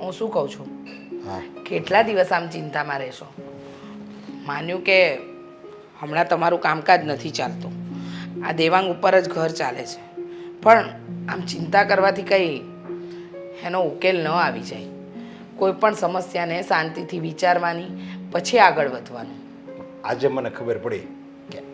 હું શું કહું છું? હા. કેટલા દિવસ આમ ચિંતામાં રહેશો? માન્યું કે હમણાં તમારું કામકાજ નથી ચાલતું. આ દેવાંગ ઉપર જ ઘર ચાલે છે. પણ આમ ચિંતા કરવાથી કંઈ એનો ઉકેલ ન આવી જાય. કોઈ પણ સમસ્યાને શાંતિથી વિચારવાની પછી આગળ વધવાનું. આજે મને ખબર પડી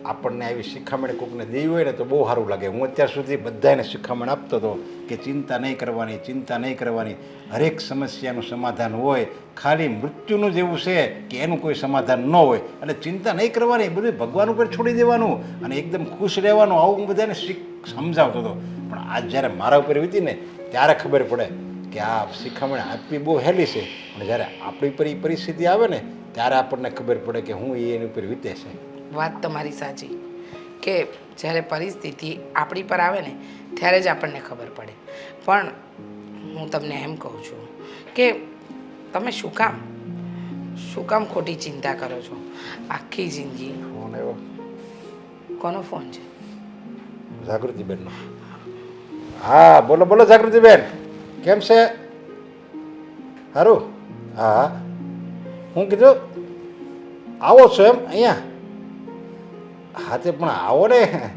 આપણને આવી શિખામણ કોકને દેવી હોય ને તો બહુ સારું લાગે. હું અત્યાર સુધી બધાને શિખામણ આપતો હતો કે ચિંતા નહીં કરવાની, ચિંતા નહીં કરવાની. હરેક સમસ્યાનું સમાધાન હોય. ખાલી મૃત્યુનું જ એવું છે કે એનું કોઈ સમાધાન ન હોય. એટલે ચિંતા નહીં કરવાની બધું ભગવાન ઉપર છોડી દેવાનું અને એકદમ ખુશ રહેવાનું. આવું હું બધાને શીખ સમજાવતો હતો. પણ આજ જ્યારે મારા ઉપર વીતી ને, ત્યારે ખબર પડે કે આ શિખામણ આપવી બહુ હેલી છે. પણ જ્યારે આપણી પર એ પરિસ્થિતિ આવે ને, ત્યારે આપણને ખબર પડે કે હું એની ઉપર વીતે છે. વાત તમારી સાચી કે જ્યારે પરિસ્થિતિ આપણી પર આવે ને ત્યારે જ આપણને ખબર પડે. પણ હું તમને એમ કહું છું કે તમે શું કામ? શું કામ ખોટી ચિંતા કરો છો? આખી જિંદગી ફોન આવ્યો. કોનો ફોન છે? જાગૃતિબેનનો. હા બોલો બોલો જાગૃતિબેન. કેમ છે? સારું હા હા. હું કીધું આવો છો એમ અહીંયા? હા, તે પણ આવો ને.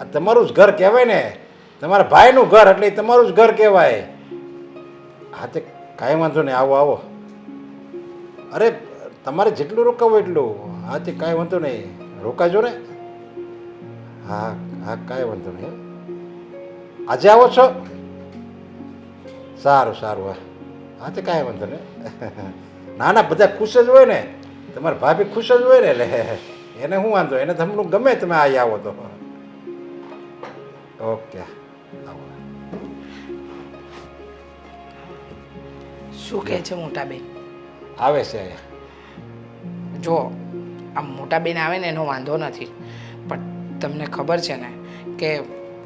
આ તમારું જ ઘર કહેવાય ને. તમારા ભાઈનું ઘર એટલે તમારું જ ઘર કહેવાય. હા, તે કાંઈ વાંધો નહીં, આવો આવો. અરે, તમારે જેટલું રોકાવું એટલું. હા, તે કાંઈ વાંધો નહીં. રોકાજો ને. હા હા, કાંઈ વાંધો નહીં. આજે આવો છો? સારું સારું, હા. હા, તે કાંઈ વાંધો નહીં. ના ના, બધા ખુશ જ હોય ને. તમારા ભાભી ખુશ જ હોય ને એટલે. એને શું વાંધો એને તમને ગમે તમે આવી આવો તો. ઓકે. આવો. શું કહે છે મોટા બેન? આવે છે જો આમ મોટા બેન આવે ને એનો વાંધો નથી. પણ તમને ખબર છે ને કે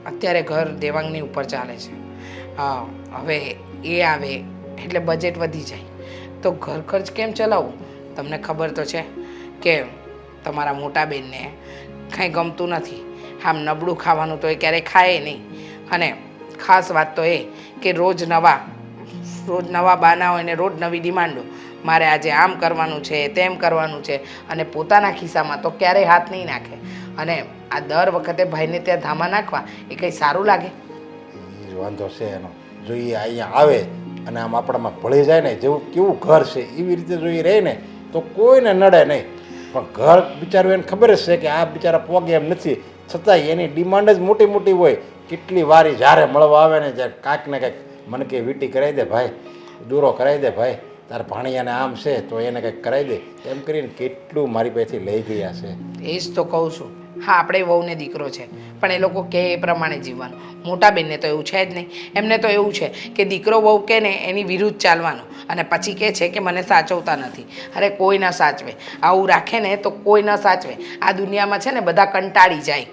અત્યારે ઘર દેવાંગની ઉપર ચાલે છે. હા હવે એ આવે એટલે બજેટ વધી જાય. તો ઘર ખર્ચ કેમ ચલાવવું? તમને ખબર તો છે કે તમારા મોટા બેનને કાંઈ ગમતું નથી. આમ નબળું ખાવાનું તો એ ક્યારેય ખાય નહીં. અને ખાસ વાત તો એ કે રોજ નવા રોજ નવા બાના હોય ને રોજ નવી ડિમાન્ડો. મારે આજે આમ કરવાનું છે, તેમ કરવાનું છે અને પોતાના ખિસ્સામાં તો ક્યારેય હાથ નહીં નાખે. અને આ દર વખતે ભાઈને ત્યાં ધામા નાખવા એ કંઈ સારું લાગે? વાંધો છે એનો. જો એ અહીંયા આવે અને આમ આપણામાં ભળી જાય ને, જેવું કેવું ઘર છે, એવી રીતે જો એ રહે ને, તો કોઈને નડે નહીં. પણ ઘર બિચારું એને ખબર જ છે કે આ બિચારા પોગે એમ નથી. છતાંય એની ડિમાન્ડ જ મોટી મોટી હોય. કેટલી વારી જ્યારે મળવા આવે ને જ્યારે કાંઈક ને કાંઈક મને કે વીટી કરાવી દે ભાઈ, દૂરો કરાવી દે ભાઈ, તાર ભાણિયાને આમ છે તો એને કંઈક કરાવી દે. એમ કરીને કેટલું મારી પાસેથી લઈ ગયા છે. એ જ તો કહું છું. હા, આપણે વહુને દીકરો છે, પણ એ લોકો કહે એ પ્રમાણે જીવવાનું. મોટા બેનને તો એવું છે જ નહીં. એમને તો એવું છે કે દીકરો વહુ કે ને એની વિરુદ્ધ ચાલવાનું. અને પછી કહે છે કે મને સાચવતા નથી. અરે કોઈ ન સાચવે. આવું રાખે ને તો કોઈ ન સાચવે. આ દુનિયામાં છે ને બધા કંટાળી જાય.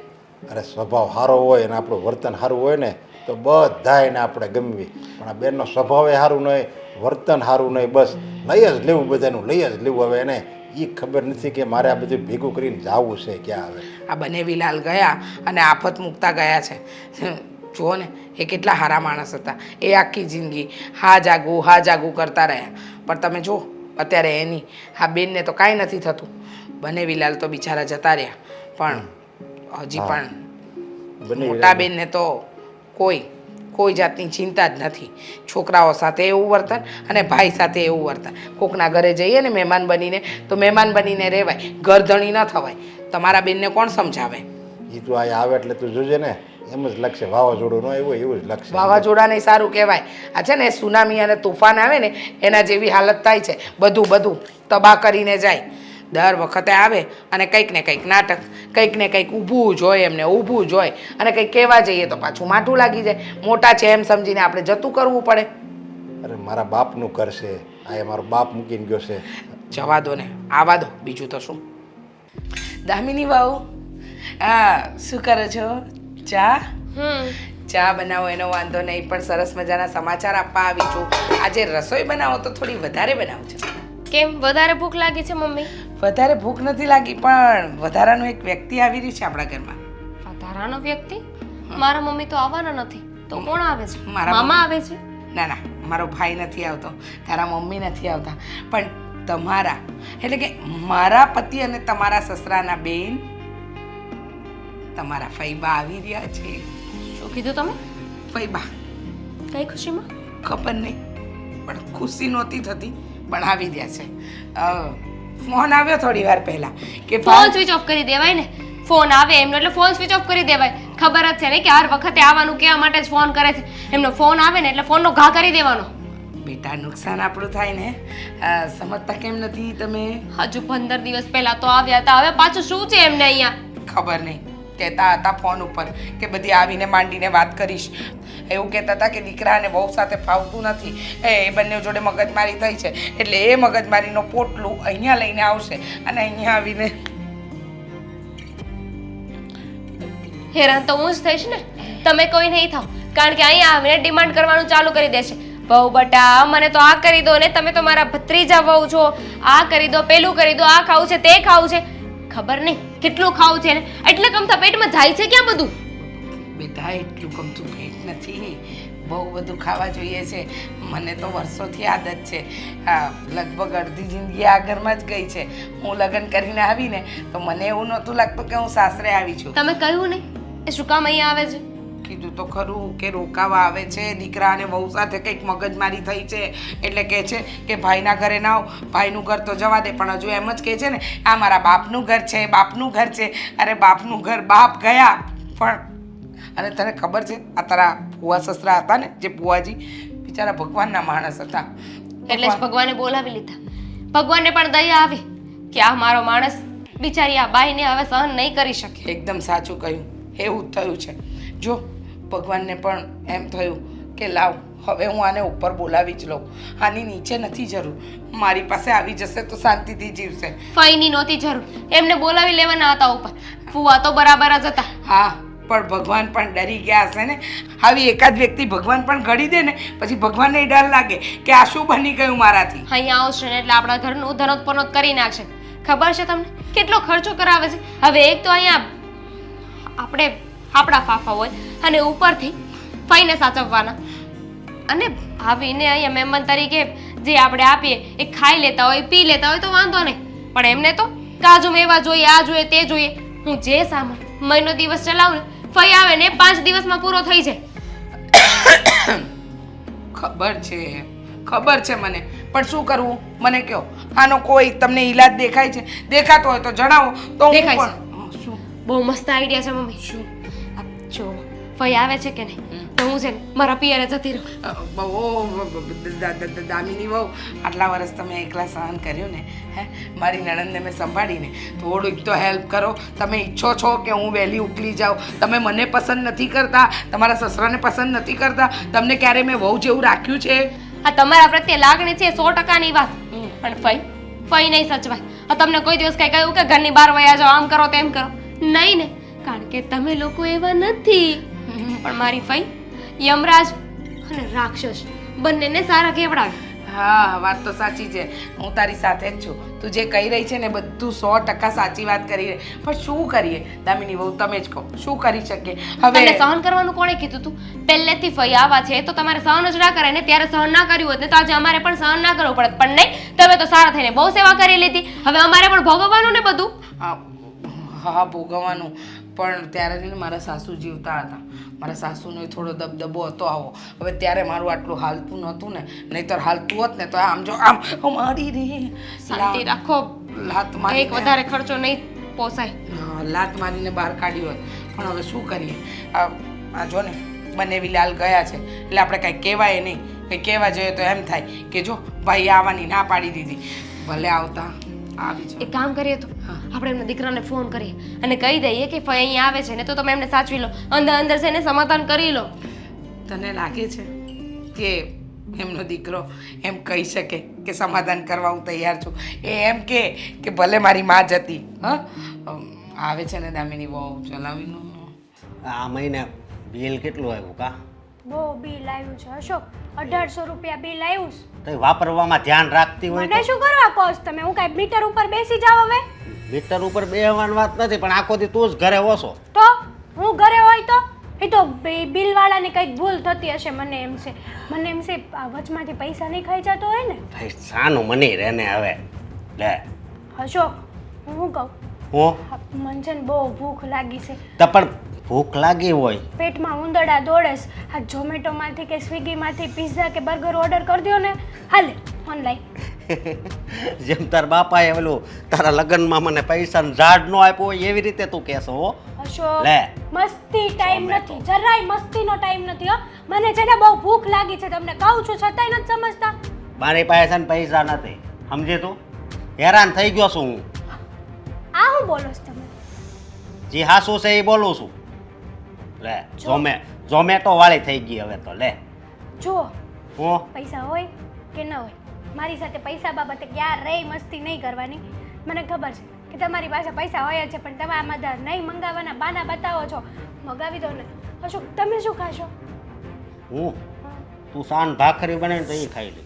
અરે સ્વભાવ સારો હોય અને આપણું વર્તન સારું હોય ને તો બધા એને આપણે ગમવી. પણ આ બેનનો સ્વભાવ એ સારું નહીં વર્તન સારું નહીં બસ લઈ જ લેવું બધાનું લઈ જ લેવું. હવે એને એ ખબર નથી કે મારે આ બધું ભેગું કરીને જવું છે ક્યાં હવે. આ બંને વિલાલ ગયા અને આફત મૂકતા ગયા છે. જુઓ ને એ કેટલા સારા માણસ હતા. એ આખી જિંદગી હા જાગું હા જાગું કરતા રહ્યા. પણ તમે જુઓ અત્યારે એની હા બેનને તો કાંઈ નથી થતું. બને વિલાલ તો બિચારા જતા રહ્યા. પણ હજી પણ મોટા બેનને તો કોઈ કોઈ જાતની ચિંતા જ નથી. છોકરાઓ સાથે એવું વર્તન અને ભાઈ સાથે એવું વર્તન. કોકના ઘરે જઈએ ને મહેમાન બનીને તો મહેમાન બનીને રહેવાય. ઘરધણી ન થવાય. તમારા બેનને કોણ સમજાવે? એ તું અહીંયા આવે એટલે તું જોજે ને. એમ જ લખશે વાવાઝોડું ન એવું હોય એવું જ લખશે વાવાઝોડાને સારું કહેવાય. આ છે ને સુનામી અને તુફાન આવે ને એના જેવી હાલત થાય છે. બધું બધું તબાહ કરીને જાય. દર વખતે આવે અને કંઈક ને કંઈક નાટક કંઈક ને કંઈક ઊભું જ હોય એમને ઊભું જ હોય. અને કંઈક કહેવા જઈએ તો પાછું માઠું લાગી જાય. મોટા છે એમ સમજીને આપણે જતું કરવું પડે. અરે મારા બાપનું કરશે. આ મારો બાપ મૂકીને ગયો છે. જવા દો ને આવા દો. બીજું તો શું? દામિની બાઉ હા શું કરો છો ચા? ચા બનાવો એનો વાંધો નહીં પણ સરસ મજાના સમાચાર આપવા આવી છું. આજે રસોઈ બનાવો તો થોડી વધારે બનાવજો. કેમ? વધારે ભૂખ લાગી છે મમ્મી? વધારે ભૂખ નથી લાગી પણ વધારાનું એક વ્યક્તિ આવી રહી છે આપણા ઘરમાં. વધારાનો વ્યક્તિ? મારા મમ્મી તો આવવાના નથી. તો કોણ આવે છે? મારા મામા આવે છે? ના ના મારો ભાઈ નથી આવતો. તારા મમ્મી નથી આવતા. પણ તમારા એટલે કે મારા પતિ અને તમારા સસરાના બેન તમારા ફૈબા આવી રહ્યા છે. શું કીધું તમે? ફૈબા. કઈ ખુશીમાં? ખબર નહીં પણ ખુશી નહોતી થતી પણ આવી રહ્યા છે. ફોન આવ્યો થોડી વાર પહેલા કે ફોન સ્વિચ ઓફ કરી દેવાય ને? ફોન આવે એમનો એટલે ફોન સ્વિચ ઓફ કરી દેવાય. ખબર જ છે ને કે હર વખતે આવવાનું કેવા માટે જ ફોન કરે છે. એમનો ફોન આવે ને એટલે ફોનનો ઘા કરી દેવાનો. બેટા નુકસાન આપણું થાય ને. સમજતા કેમ નથી તમે? હજુ પંદર દિવસ પહેલા તો આવ્યા હતા હવે પાછું શું છે એમને અહીંયા? ખબર નહીં. કહેતા હતા ફોન ઉપર કે બધી આવીને માંડીને વાત કરીશ. એવું કહેતા હતા કે દીકરાને બહુ સાથે ફાવતું નથી. એ બંને જોડે મગજમારી થઈ છે. એટલે એ મગજમારીનો પોટલું અહીંયા લઈને આવશે અને અહીંયા આવીને હેરાન તો હું જ થઈશ ને. તમે કોઈ નહીં થાવ. કારણ કે અહીંયા આવીને ડિમાન્ડ કરવાનું ચાલુ કરી દેશે. બહુ બટા, મને તો આ કરી દો ને તમે તો મારા ભત્રીજા વહુ છો. આ કરી દો, પેલું કરી દો, આ ખાવું છે, તે ખાવું છે. ખબર નહીં કેટલું ખાવું છે ને એટલે કમતા પેટમાં જાય છે ક્યાં બધું? બેટા એટલું ગમતું ભેટ નથી. બહુ બધું ખાવા જોઈએ છે. મને તો વર્ષોથી આદત છે. હા લગભગ અડધી જિંદગી આ ઘરમાં જ ગઈ છે. હું લગ્ન કરીને આવીને તો મને એવું નહોતું લાગતું કે હું સાસરે આવી છું. તમે કહ્યું નહીં? એ શું કામ અહીંયા આવે છે? કીધું તો ખરું કે રોકાવા આવે છે દીકરા અને વહુ સાથે કંઈક મગજમારી થઈ છે એટલે કહે છે કે ભાઈના ઘરે ના આવ ભાઈનું ઘર તો જવા દે પણ હજુ એમ જ કહે છે ને આ મારા બાપનું ઘર છે બાપનું ઘર છે અરે બાપનું ઘર બાપ ગયા પણ અને તને ખબર છે આ તારા ફુવા સસરા હતા ને જે ફુવાજી બિચારા ભગવાનના માણસ હતા. એટલે જ ભગવાને બોલાવી લીધા. ભગવાનને પણ દયા આવી કે આ મારો માણસ બિચારી આ બાઈને હવે સહન નહીં કરી શકે. એકદમ સાચું કહ્યું. એવું થયું છે. જો ભગવાનને પણ એમ થયું કે લાવ હવે હું આને ઉપર બોલાવી જ લઉં. આની નીચે નથી જરૂર. મારી પાસે આવી જશે તો શાંતિથી જીવશે. ફઈની નહોતી જરૂર. એમને બોલાવી લેવાના હતા ઉપર. ફુવા તો બરાબર જ હતા. હા પણ ભગવાન પણ ડરી ગયા હશે ને. આવી એકાદ વ્યક્તિ ભગવાન પણ ઘડી દે ને પછી ભગવાનને ડર લાગે કે આ શું બની ગયું મારાથી. અહીંયા આવશે ને એટલે આપણા ઘરનું ધનોત્પનોત કરી નાખશે. ખબર છે તમને? કેટલો ખર્ચો કરાવે છે? હવે એક તો અહીંયા આપણે આપણા ફાફા હોય અને ઉપરથી ફઈને સાચવવાના. અને આવીને અહીંયા મહેમાન તરીકે જે આપણે આપીએ એ ખાઈ લેતા હોય પી લેતા હોય તો વાંધો નહીં. પણ એમને તો કાજુ મેવા જોઈએ આ જોઈએ તે જોઈએ. હું જે સામાન મહિનો દિવસ ચલાવું ને ફઈ આવે ને પાંચ દિવસમાં પૂરો થઈ જાય. ખબર છે ખબર છે મને. પણ શું કરવું? મને કહો. આનો કોઈ તમને ઈલાજ દેખાય છે? દેખાતો હોય તો જણાવો. તો હું. પણ બહુ મસ્ત આઈડિયા છે મમ્મી. શું? જો ફઈ આવે છે કે નહીં? તો હું છે ને મારા પિયરે જતી રહું. બહુ દામિની બહુ આટલા વર્ષ તમે એકલા સહન કર્યું ને હે? મારી નણંદને મેં સંભાળીને થોડુંક તો હેલ્પ કરો. તમે ઈચ્છો છો કે હું વહેલી ઉકલી જાઉં. તમે મને પસંદ નથી કરતા તમારા સસરાને પસંદ નથી કરતા. તમને ક્યારે મેં વહુ જેવું રાખ્યું છે? આ તમારા પ્રત્યે લાગણી છે સો ટકાની વાત. પણ ફઈ? ફઈ નહીં સચવાય. તમને કોઈ દિવસ કઈ કહ્યું કે ઘરની બહાર વયા જાઓ આમ કરો તેમ કરો. નહીં ને. કારણ કે તમે લોકો એવા નથી. પણ મારી ફઈ યમરાજ અને રાક્ષસ બંનેને સારા કેવડાવે. હા વાત તો સાચી છે. હું તારી સાથે જ છું. તું જે કહી રહી છે ને બધું સો ટકા સાચી વાત કરી રહી. પણ શું કરીએ? દામિની બહુ તમે જ કહો. શું કરી શકીએ? હવે સહન કરવાનું કોણે કીધું તું? પહેલેથી ફઈ આવા છે તો તમારે સહન જ ના કરે ને ત્યારે સહન ના કર્યું હોત ને તો આજે અમારે પણ સહન ના કરવું પડત. પણ નહીં તમે તો સારા થઈને બહુ સેવા કરી લીધી. હવે અમારે પણ ભોગવવાનું ને બધું? હા ભોગવવાનું. પણ ત્યારે છે ને મારા સાસુ જીવતા હતા. મારા સાસુનો થોડો દબદબો હતો આવો. હવે ત્યારે મારું આટલું હાલતું નહોતું ને નહીતર હાલતું હોત ને તો આમ જો આમ મારી રે. શાંતિ રાખો. લાત એક વધારે ખર્ચો નહીં પોસાય. લાત મારીને બહાર કાઢ્યો હોત. પણ હવે શું કરીએ? આ જો ને બંને લાલ ગયા છે. એટલે આપણે કાંઈ કહેવાય નહીં. કંઈ કહેવા જોઈએ તો એમ થાય કે જો ભાઈ આવવાની ના પાડી દીધી. ભલે આવતા. એક કામ કરીએ તો આપણે એમના દીકરાને ફોન કરીએ અને કહી દઈએ કે ફઈ અહીંયા આવે છે ને તો તમે એમને સાચવી લો. અંદર અંદર છે ને સમાધાન કરી લો. તને લાગે છે કે એમનો દીકરો એમ કહી શકે કે સમાધાન કરવા હું તૈયાર છું? એ એમ કે કે ભલે મારી માં હતી હા? આવે છે ને દામિની બહુ લો. આ મહિને બિલ કેટલું આવ્યું કા? બહુ બિલ આવ્યું છે અશોક. અઢારસો રૂપિયા બિલ આવ્યું છે. તો વાપરવામાં ધ્યાન રાખતી હોય મને તો. શું કરવા કહો છો તમે? હું કાંઈ મીટર ઉપર બેસી જાવ હવે? મીટર ઉપર બેહવાની વાત નથી પણ આખો દી તું જ ઘરે ઓછો. તો? હું ઘરે હોય તો? એ તો બિ- બિલવાળાની કંઈક ભૂલ થતી હશે મને એમ છે. મને એમ છે આ વચમાંથી પૈસા નહીં ખાઈ જતો હોય ને? ભાઈ સાનું મની રહે ને હવે. લે. અશોક હું શું કહું? હું? હા, મને છે ને બહુ ભૂખ લાગી છે. તો પણ ભૂખ લાગી હોય. પેટમાં ઉંદરડા દોડેસ આ ઝોમેટોમાંથી કે સ્વિગીમાંથી પિઝા કે બર્ગર ઓર્ડર કરી દો ને હાલે ઓનલાઈન જેમ તાર બાપાએ ઓલું તારા લગ્નમાં મને પૈસાનો ઝાડ નો આપ્યો એવી રીતે તું કહેશો હો. અશોક લે. મસ્તી ટાઈમ નથી જરાય મસ્તીનો ટાઈમ નથી હો. મને છે ને બહુ ભૂખ લાગી છે તમને કહું છું છતાંય નથી સમજતા. મારી પાસે છે ને પૈસા નથી સમજે તું? હેરાન થઈ ગયો છું હું. આ હું બોલો છું તમે જે હાસુ છે એ બોલું છું. લે ઝોમે ઝોમેટો વાળી થઈ ગઈ હવે તો લે. જો હું? પૈસા હોય કે ન હોય મારી સાથે પૈસા બાબતે ક્યારેય મસ્તી નહીં કરવાની. મને ખબર છે કે તમારી પાસે પૈસા હોય જ છે પણ તમે આમાં ધાર નહીં મંગાવવાના બાના બતાવો છો. મગાવી દો ને. અશોક તમે શું ખાશો? હું તું સાન ભાખરી બને તો એ ખાઈ લે.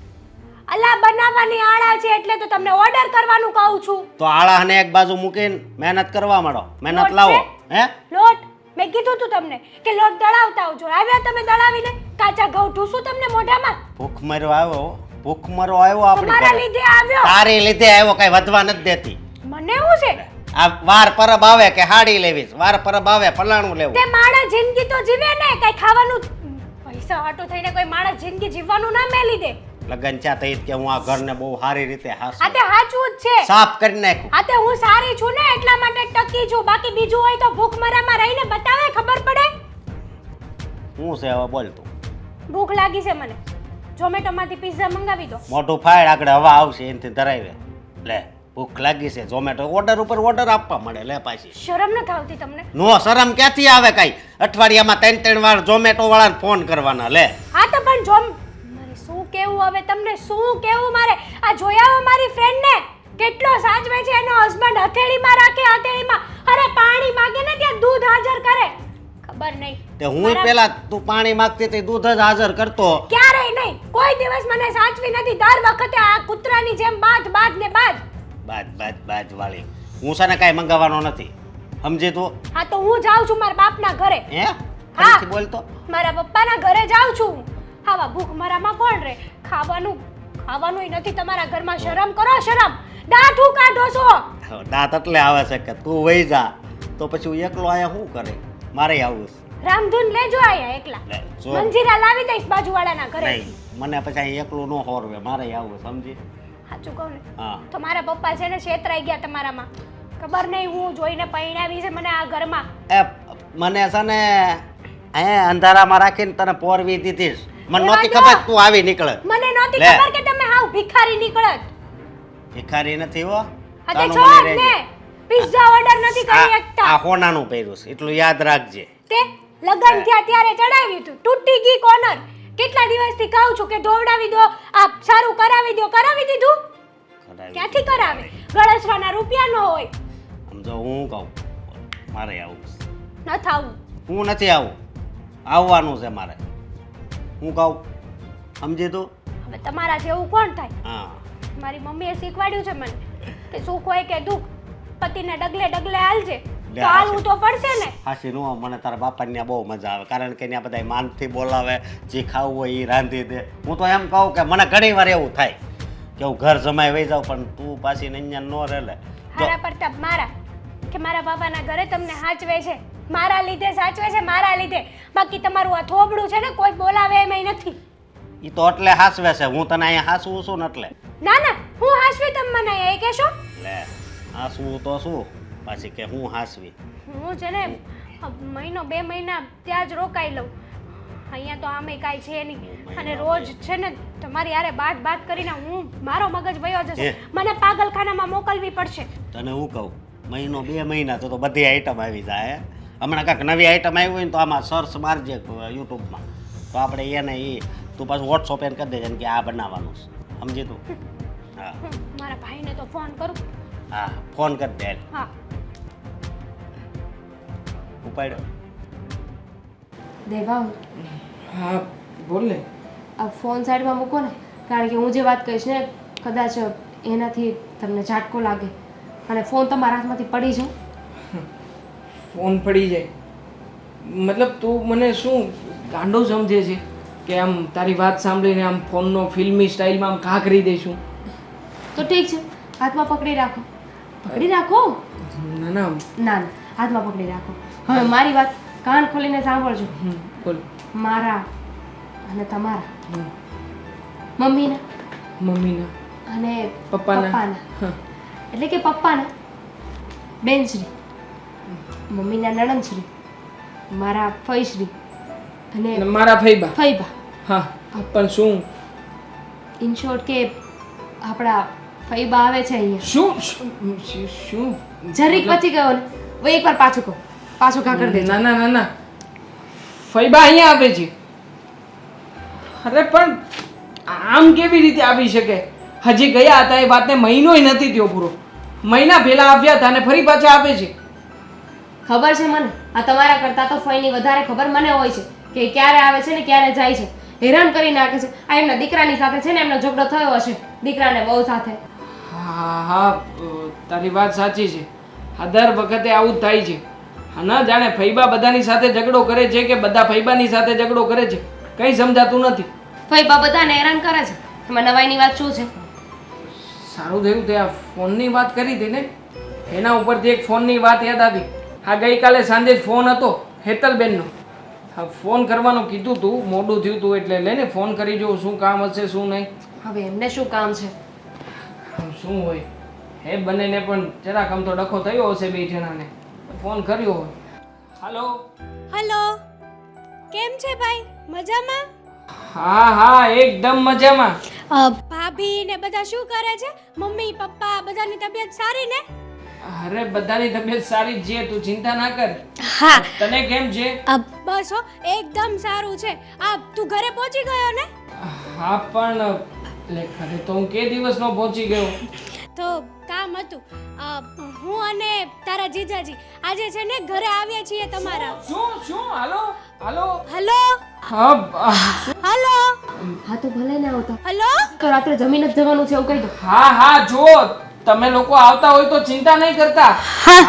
અલા બનાવવાની આળા છે એટલે તો તમને ઓર્ડર કરવાનું કહું છું. તો આળાને એક બાજુ મૂકીને મહેનત કરવા માંડો. મહેનત લાવો હે? લોટ? મેં કીધું તું તમને કે લોટ દળાવતા આવજો. આવ્યા તમે દળાવીને? કાચા ઘઉં ઢૂસું તમને મોઢામાં? ભૂખ મરો આવ્યો ભૂખ મરો આવ્યો આપણે તમારા લીધે આવ્યો? તારે લીધે આવ્યો કઈ વધવા નથી દેતી. મને શું છે? આ વાર પરબ આવે કે હાડી લેવીશ વાર પરબ આવે ફલાણું લેવું. તે માણસ જિંદગી તો જીવે ને. કઈ ખાવાનું પૈસા આટો થઈને કોઈ માણસ જિંદગી જીવવાનું ના મેલી દે. લગન ચા થઈ કે હું આ ઘરને બહુ સારી રીતે આ હાસું તે સાચું જ છે. સાફ કરી નાખ્યું. આ તે હું સારી છું ને એટલા માટે ટકી છું. બાકી બીજું હોય તો ભૂખ મરામાં રહીને બતાવે ખબર પડે? હું છે હવે બોલ તું. ભૂખ લાગી છે મને. ઝોમેટોમાંથી પિઝા મંગાવી દો. મોટું ફાડ આગળ હવા આવશે એનાથી ધરાવે. લે ભૂખ લાગી છે ઝોમેટો. ઓર્ડર ઉપર ઓર્ડર આપવા મળે લે પાછી. શરમ ન થાવતી તમને? નો શરમ ક્યાંથી આવે કાંઈ? અઠવાડિયામાં ત્રણ ત્રણ વાર ઝોમેટો વાળાને ફોન કરવાના લે. હા તો પણ કેવું? હવે તમને શું કેવું મારે? આ જોયા મારી ફ્રેન્ડ ને? કેટલો સાચવે છે? એનો હસબન્ડ હથેળીમાં રાખે હથેળીમાં. અરે પાણી માંગે ને ત્યાં દૂધ હાજર કરે. ખબર નહીં. તે હું પેલા તું પાણી માંગતી હતી દૂધ જ હાજર કરતો. ક્યારે નહીં. કોઈ દિવસ મને સાચવી નથી. દર વખતે આ કૂતરાની જેમ બાજ બાજ ને બાજ. બાજ બાજ બાજ વાળી. હું સાને કાઈ મંગાવવાનો નથી. સમજે તો? હા તો હું જાઉં છું મારા બાપના ઘરે. હે. ફરીથી બોલતો? મારા પપ્પાના ઘરે જાઉં છું. હું આવા ભૂખ મારામાં કોણ રહે? ખાવાનું ખાવાનું નથી તમારા ઘરમાં શરમ કરો શરમ. દાઢું કાઢો છો? દાંત એટલે આવે છે કે તું વહી જા તો પછી હું એકલો આયા શું કરે? મારે આવું છે. રામધૂન લેજો આયા એકલા. મંજીરા લાવી દઈશ બાજુવાળાના ઘરે. મને પછી અહીં એકલું ન હોરવે મારે આવું સમજી? સાચું કહું ને? હા. તો મારા પપ્પા છે ને છેતરાઈ ગયા તમારામાં. ખબર નહીં હું જોઈને પૈણાવી છે મને આ ઘરમાં. એ મને છે ને એ અંધારામાં રાખીને તને પોરવી દીધી છે. મને નહોતી ખબર તું આવી નીકળે. મને નહોતી ખબર કે તમે હાવ ભિખારી નીકળત ભિખારી નથી હો. હા તે તાનું છોડ મને ને પિઝા ઓર્ડર નથી કરી આ આ શકતા હોનાનું પહેર્યું છે એટલું યાદ રાખજે. તે લગન થયા ત્યારે ચડાવ્યું હતું તૂટી ગઈ કોનર. કેટલા દિવસથી કહું છું કે ધોવડાવી દો આ સારું કરાવી દો. કરાવી દીધું? ક્યાંથી કરાવે? ગળસવાના રૂપિયા નો હોય. સમજો હું કહું મારે આવું છે. ન થાવું. હું નથી આવું. આવવાનું છે મારે. હું કહું સમજી તું? હવે તમારા જેવું કોણ થાય? હા. મારી મમ્મીએ શીખવાડ્યું છે મને કે સુખ હોય કે દુઃખ પતિને ડગલે ડગલે હાલજે. તો હાલવું તો પડશે ને. હાસી નો મને તારા બાપાને ત્યાં બહુ મજા આવે. કારણ કે ત્યાં બધા માનથી બોલાવે જે ખાવું હોય એ રાંધી દે. હું તો એમ કહું કે મને ઘણી વાર એવું થાય કે હું ઘર જમાઈ વહી જાઉં પણ તું પાછી અહીંયા ન રહે લે જો, હારા પ્રતાપ મારા કે મારા બાપાના ઘરે તમને સાચવે છે. મારા લીધે સાચવે છે મારા લીધે. બાકી તમારું આ થોબડું છે ને કોઈ બોલાવે એમ નથી. ઈ તો એટલે હાસવે છે હું તને અહીંયા હાસવું છું ને એટલે. ના ના હું હાસવી તમ મને એ કહેશો? લે હાસવું તો શું? પાછી કે હું હાસવી? હું છે ને મહિનો બે મહિના ત્યાં જ રોકાઈ લઉં. અહીંયા તો આમે કાંઈ છે નહીં. અને રોજ છે ને તમારી યારે બાત બાત કરીને હું મારો મગજ વયો જશે. મને પાગલખાનામાં મોકલવી પડશે. તને હું કહું મહિનો બે મહિના તો તો બધી આઈટમ આવી જાય. હમણાં કાંઈક નવી આઈટમ આવી હોય ને તો આમાં સર્ચ મારજે યુટ્યુબમાં તો આપણે એને એ તું પાછું વોટ્સઅપ એને કરી દેજે ને કે આ બનાવવાનું છે. સમજી તું? હા. મારા ભાઈને તો ફોન કરું. હા ફોન કરી દે. હા. ઉપાડ્યો. દેવાંગ. હા બોલ. ને આ ફોન સાઈડમાં મૂકો ને. કારણ કે હું જે વાત કહીશ ને કદાચ એનાથી તમને ઝાટકો લાગે. અને ફોન તમારા હાથમાંથી પડી જાય. ફોન પડી જાય. મતલબ તું મને શું ગાંડો સમજે છે કે આમ તારી વાત સાંભળીને આમ ફોનનો ફિલ્મી સ્ટાઇલમાં આમ ઘા કરી દઈશું? તો ઠીક છે. હાથમાં પકડી રાખો. પકડી રાખો? ના ના. ના હાથમાં પકડી રાખો. હવે મારી વાત કાન ખોલીને સાંભળજો. બોલ. મારા અને તમારા. મમ્મીના. મમ્મીના. અને પપ્પાના. એટલે કે પપ્પાના. બેનશ્રી. મમ્મીના નણંદશ્રી મારા ફઈશ્રી અને મારા ફઈબા? ફઈબા. હા પણ શું? ઇન શોર્ટ કે આપણા ફઈબા આવે છે અહીંયા. શું? શું? શું- શું જરીક પછી ગયો ને વો એકવાર પાછું કહો. પાછું કા કરી દે ના ના ના ના. ફઈબા અહીંયા આવે છે. અરે પણ આમ કેવી રીતે આવી શકે? હજી ગયા હતા એ વાતને મહિનોય નથી થયો પૂરો. મહિના પહેલા આવ્યા હતા અને ફરી પાછા આવે છે. ખબર છે મને? આ તમારા કરતાં તો ફઈની વધારે ખબર મને હોય છે કે ક્યારે આવે છે ને ક્યારે જાય છે. હેરાન કરી નાખે છે. આ એમના દીકરાની સાથે છે ને એમનો ઝઘડો થયો હશે દીકરાને બહુ સાથે. હા હા તારી વાત સાચી છે. આ દર વખતે આવું જ થાય છે. ન જાણે ફૈબા બધાની સાથે ઝઘડો કરે છે કે બધા ફૈબાની સાથે ઝઘડો કરે છે? કંઈ સમજાતું નથી. ફૈબા બધાને હેરાન કરે છે? એમાં નવાઈની વાત શું છે? સારું થયું તે આ ફોનની વાત કરી હતી ને? એના ઉપરથી એક ફોનની વાત યાદ આવી. હા ગઈકાલે સાંજે જ ફોન હતો હેતલબેનનો. હા ફોન કરવાનું કીધું તું મોડું થયું તું એટલે લઈને ફોન કરી જોઉં શું કામ હશે શું નહીં. હવે એમને શું કામ છે? શું હોય? હે બંનેને પણ જરાક આમ તો ડખો થયો હશે બે જણાને. ફોન કર્યો હોય. હાલો. હલો. કેમ છે ભાઈ? મજામાં? હા હા એકદમ મજામાં. ભાભી ને બધા શું કરે છે? મમ્મી પપ્પા બધાની તબિયત સારી ને? અરે બધાની તબિયત સારી જ છે તું ચિંતા ના કર. હા. તને કેમ છે? બસ હો એકદમ સારું છે. આ તું ઘરે પહોંચી ગયો ને? હા પણ લે ખરે તો હું કે દિવસનો પહોંચી ગયો? તો કામ હતું. હું અને તારા જીજાજી આજે છે ને ઘરે આવ્યા છીએ તમારા. શું શું હાલો હાલો. હાલો? હા હા તો ભલે ને આવતા. હાલો? તો રાત્રે જમીન જ જવાનું છે એવું કહી દો. હા હા જો. તમે લોકો આવતા હોય તો ચિંતા નહીં કરતા.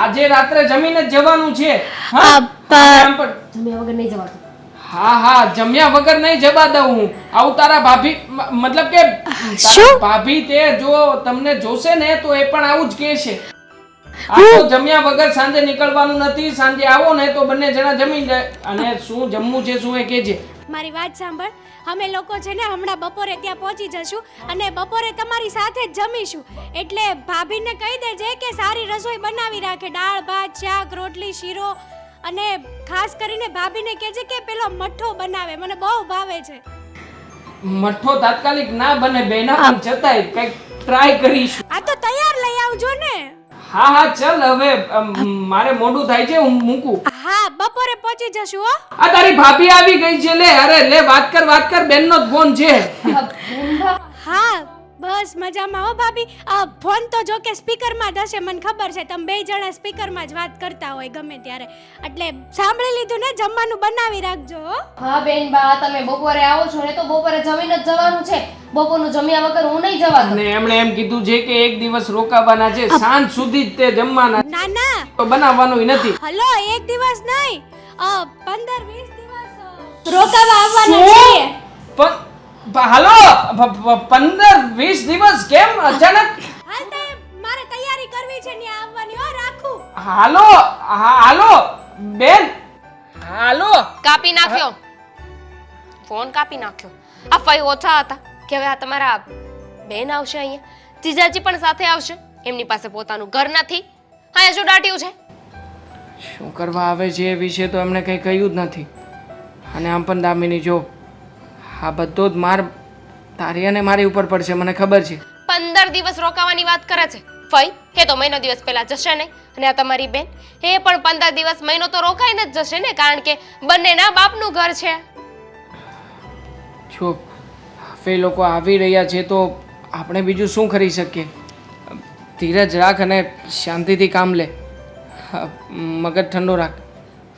આજે રાત્રે જમીને જ જવાનું છે. હા? જમ્યા વગર નહીં જવાતું. હા હા જમ્યા વગર નહીં જવા દઉં હું. આવું તારા ભાભી મતલબ કે ભાભી તે જો તમને જોશે ને તો એ પણ આવું જ કહે છે આ તો જમ્યા વગર સાંજે નીકળવાનું નથી. સાંજે આવો ને તો બંને જણા જમી જાય અને શું જમવું છે શું એ કહેજે. મારી વાત સાંભળ. અમે લોકો છે ને હમણાં બપોરે ત્યાં પહોંચી જશું અને બપોરે તમારી સાથે જ જમીશું. એટલે ભાભીને કહી દેજે કે સારી રસોઈ બનાવી રાખે. દાળ ભાત શાક રોટલી શીરો અને ખાસ કરીને ભાભીને કહેજે કે પેલો મઠ્ઠો બનાવે. મને બહુ ભાવે છે. મઠ્ઠો તાત્કાલિક ના બને બેના પણ છતાંય કંઈક ટ્રાય કરીશું. આ તો તૈયાર લઈ આવજો ને. હા હા ચાલ હવે મારે મોડું થાય છે હું મૂકું. હા બપોરે પહોંચી જશું હો. આ તારી ભાભી આવી ગઈ છે લે અરે લે વાત કર વાત કર બેનનો જ ફોન છે. હા બસ મજામાં હો ભાભી. આ ફોન તો જો કે સ્પીકરમાં જ હશે મને ખબર છે. તમે બે જણા સ્પીકરમાં જ વાત કરતા હોય ગમે ત્યારે. એટલે સાંભળી લીધું ને? જમવાનું બનાવી રાખજો હા. બેન બા તમે બપોરે આવો છો ને તો બપોરે જમીને જ જવાનું છે. બપોરનું જમ્યા વગર હું નહીં જવા ને એમણે એમ કીધું છે કે એક દિવસ રોકાવાના છે સાંજ સુધી જ તે જમવાના ના ના તો બનાવવાનું નથી. હલો એક દિવસ નહીં. અ, પંદર વીસ દિવસ અ, રોકાવા આવવાના છે પણ હાલો પંદર વીસ દિવસ કેમ અચાનક? મારે તૈયારી કરવી છે ને આવવાની હો રાખું. હાલો હાલો બેન. હાલો કાપી નાખ્યો. ફોન કાપી નાખ્યો. આ ફઈ ઓછા હતા કે હવે આ તમારા બેન આવશે અહીંયા. જીજાજી પણ સાથે આવશે. એમની પાસે પોતાનું ઘર નથી. અહીંયા શું દાટ્યું છે? શું કરવા આવે છે એ વિશે તો એમણે કંઈ કહ્યું જ નથી. અને આમ પણ દામિની જો આ બધો જ માર તારી અને મારી ઉપર પડશે મને ખબર છે. પંદર દિવસ રોકાવાની વાત કરે છે. ફઈ કે તો મહિનો દિવસ પહેલા જશે નહીં. અને આ તમારી બેન એ પણ પંદર દિવસ મહિનો તો રોકાઈને જ જશે ને કારણ કે બંનેના બાપનું ઘર છે. જો હવે લોકો આવી રહ્યા છે તો આપણે બીજું શું કરી શકીએ? ધીરજ રાખ અને શાંતિથી કામ લે. હા, મગજ ઠંડો રાખ.